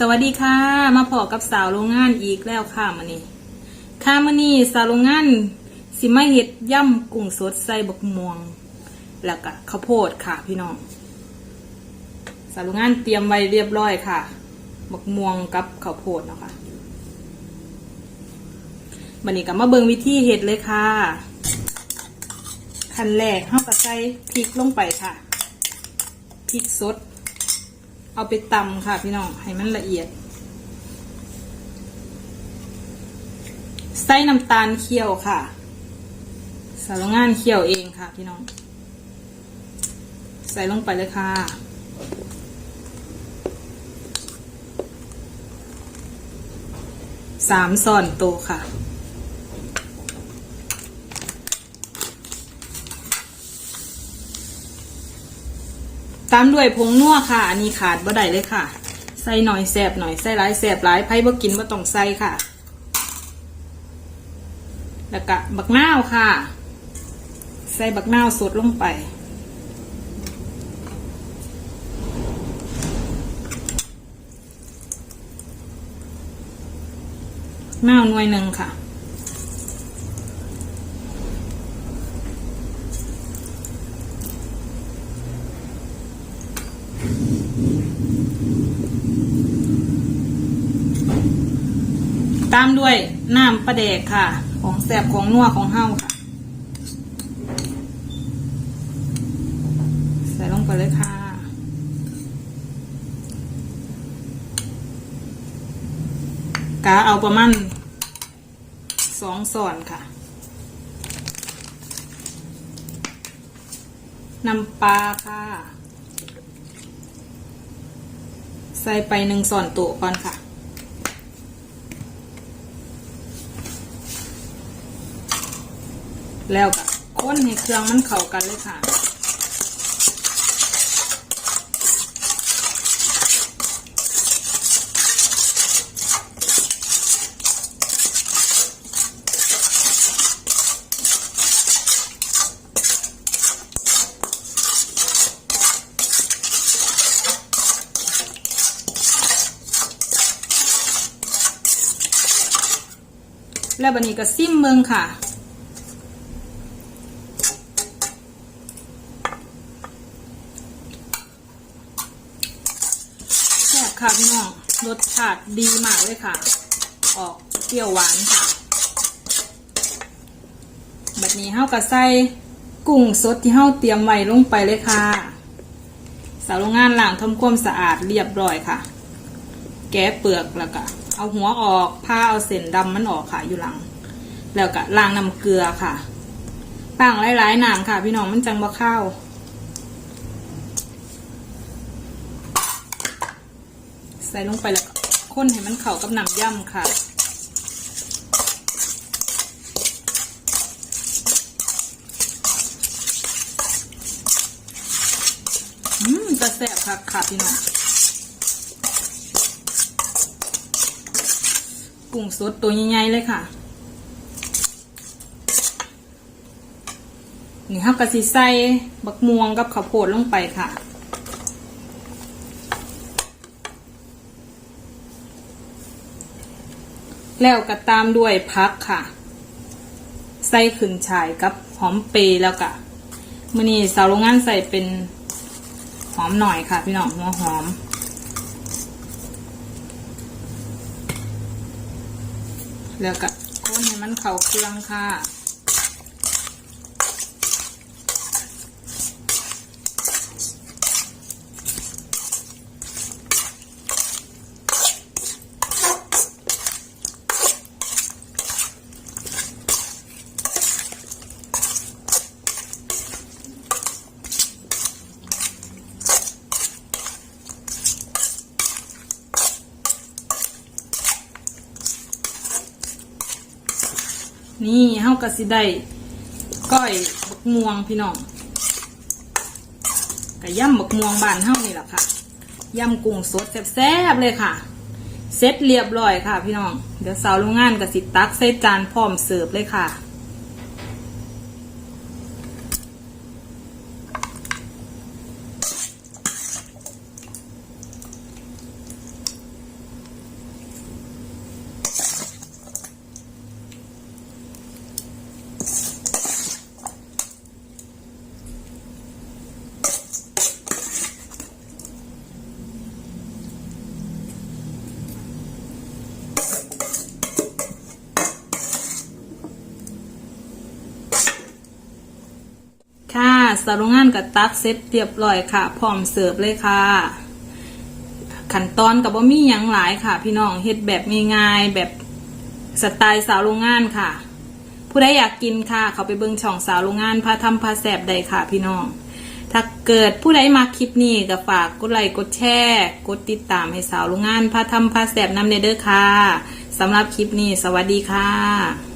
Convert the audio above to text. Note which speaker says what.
Speaker 1: สวัสดีค่ะ มาพอกับสาวโรงงานอีกแล้วค่ะมานี่ค่ะมานี่สาวโรงงานสิมาเฮ็ดย่ำกุ้งสดใส่บักม่วง แล้วก็ข้าวโพดค่ะพี่น้อง สาวโรงงานเตรียมไว้เรียบร้อยค่ะบักม่วงกับข้าวโพดเนาะค่ะบันนี้ก็มาเบิงวิธีเฮ็ดเลยค่ะขั้นแรกเฮาก็ใส่พริกลงไปค่ะพริกสด เอาไปตำค่ะพี่น้องให้มันละเอียด ใส่น้ำตาลเคี่ยวค่ะสารงานเคี่ยวเองค่ะพี่น้อง ใส่ลงไปเลยค่ะ สามส่อนโตค่ะ ตามด้วยผงนัวค่ะ อันนี้ขาดบ่ได้เลยค่ะ ใส่หน่อยแสบหน่อยใส่หลายแสบหลายไพ่บ่กินบ่ต้องใส่ค่ะ แล้วก็บักนาวค่ะ ใส่บักนาวสดลงไปนาวหน่วยหนึ่งค่ะ ตามด้วยน้ำปลาแดกค่ะ ของแสบของนัวของเฮาค่ะ ใส่ลงไปเลยค่ะ กาเอาประมาณสองส่อนค่ะน้ำปลาค่ะ ใส่ไปหนึ่งส่วนตัวก่อนค่ะ แล้วก็ค้นให้เครื่องมันเข้ากันเลยค่ะ แล้วบันนี้ก็ซิมเมืองค่ะ แซ่บค่ะพี่น้อง รสชาติดีมากเลยค่ะ ออกเปรี้ยวหวานค่ะแบบนี้เฮาก็ใส่กุ้งสดที่เฮาเตรียมไว้ลงไปเลยค่ะ สาวโรงงานล้างทำความสะอาดเรียบร้อยค่ะ แกะเปลือกแล้วก็ เอาหัวออกผ้าเอาเส้นดำมันออกค่ะอยู่หลัง แล้วก็ล้างน้ำเกลือค่ะตั้งหลายๆน้ำค่ะ พี่น้องมันจังบ่ข้าวใส่ลงไปแล้วก็ข้นให้มันเข้ากับน้ำย่ำค่ะอืมจะแซ่บค่ะค่ะพี่น้อง กุ้งสดตัวใหญ่ๆเลยค่ะ นี่ครับกะสิใส่บักม่วงกับข้าวโพดลงไปค่ะแล้วก็ตามด้วยพักค่ะ ใส่ขึ้นฉายกับหอมเปรย์แล้วก็มื่อนี้สาวโรงงานใส่เป็นหอมหน่อยค่ะ พี่น้องหัวหอม แล้วก็คนให้มันเข้าเครื่องค่ะ นี่เฮากะสิได้ก้อยบักม่วงพี่น้องกะย่ำบักม่วงบ้านเฮานี่แหละค่ะย่ำกุ้งสดแซ่บๆเลยค่ะเสร็จเรียบร้อยค่ะ พี่น้อง เดี๋ยวสาวโรงงานกะสิตักใส่จานพร้อมเสิร์ฟเลยค่ะ สาวโรงงานก็ตักเสร็จเรียบร้อยค่ะ พร้อมเสิร์ฟเลยค่ะ ขั้นตอนกับว่ามีหยังหลายค่ะ พี่น้องเฮ็ดแบบง่ายๆแบบสไตล์สาวโรงงานค่ะ ผู้ใดอยากกินค่ะ เขาไปเบิ่งช่องสาวโรงงานพาทำพาแสบใดค่ะ พี่น้อง ถ้าเกิดผู้ใดมาคลิปนี้ก็ฝากกดไลค์กดแชร์กดติดตามให้สาวโรงงานพาทำพาแสบนำเนเด้อค่ะสำหรับคลิปนี้ สวัสดีค่ะ